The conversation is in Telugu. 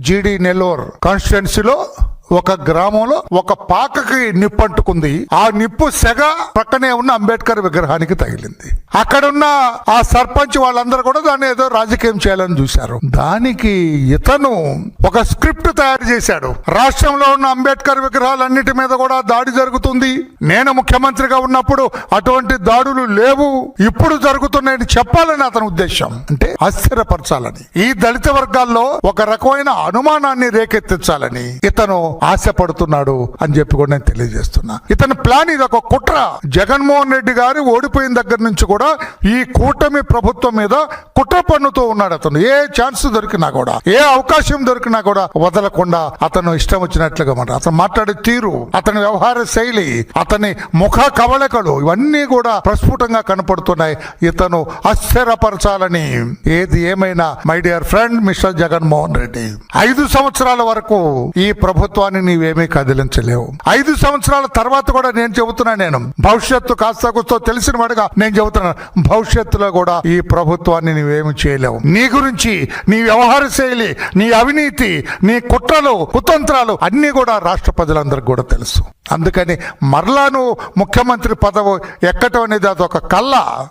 జీడి నెల్లూరు కాన్స్టిట్యున్సీలో ఒక గ్రామంలో ఒక పాకకి నిప్పు అంటుకుంది ఆ నిప్పు సెగ పక్కనే ఉన్న అంబేద్కర్ విగ్రహానికి తగిలింది. అక్కడున్న ఆ సర్పంచ్ వాళ్ళందరూ కూడా దాన్ని ఏదో రాజకీయం చేయాలని చూశారు. దానికి ఇతను ఒక స్క్రిప్ట్ తయారు చేశాడు. రాష్ట్రంలో ఉన్న అంబేద్కర్ విగ్రహాలన్నిటి మీద కూడా దాడి జరుగుతుంది. నేను ముఖ్యమంత్రిగా ఉన్నప్పుడు అటువంటి దాడులు లేవు. ఇప్పుడు జరుగుతున్నాయని చెప్పాలని అతని ఉద్దేశం. అంటే ఆశ్చర్యపరచాలని ఈ దళిత వర్గాల్లో ఒక రకమైన అనుమానాన్ని రేకెత్తించాలని ఇతను ఆశపడుతున్నాడు అని చెప్పి కూడా నేను తెలియజేస్తున్నా. ఇతని ప్లాన్ ఇది ఒక కుట్ర. జగన్మోహన్ రెడ్డి గారు ఓడిపోయిన దగ్గర నుంచి కూడా ఈ కూటమి ప్రభుత్వం మీద కుట్ర పన్నుతూ ఉన్నాడు అతను. ఏ ఛాన్స్ దొరికినా కూడా ఏ అవకాశం దొరికినా కూడా వదలకుండా అతను ఇష్టం వచ్చినట్లుగా మాట అతను మాట్లాడే తీరు అతని వ్యవహార శైలి అతని ముఖ కవళికలు ఇవన్నీ కూడా ప్రస్ఫుటంగా కనపడుతున్నాయి. ఇతను అస్థిరపరచాలని ఏది ఏమైనా my dear friend mister Jaganmohan Reddy ఐదు సంవత్సరాల వరకు ఈ ప్రభుత్వాన్ని నీవేమీ కదిలించలేవు. ఐదు సంవత్సరాల తర్వాత కూడా నేను చెబుతున్నా నేను. భవిష్యత్తు కాస్త కూస్తో తెలిసిన వాడుగా నేను చెబుతున్నాను. భవిష్యత్తులో కూడా ఈ ప్రభుత్వాన్ని నీవేమి చేయలేవు. నీ గురించి నీ వ్యవహార శైలి నీ అవినీతి నీ కుట్రలు కుతంత్రాలు అన్నీ కూడా రాష్ట్ర ప్రజలందరికీ కూడా తెలుసు. అందుకని మరలా నువ్వు ముఖ్యమంత్రి పదవి ఎక్కటం అనేది అదొక కళ్ళ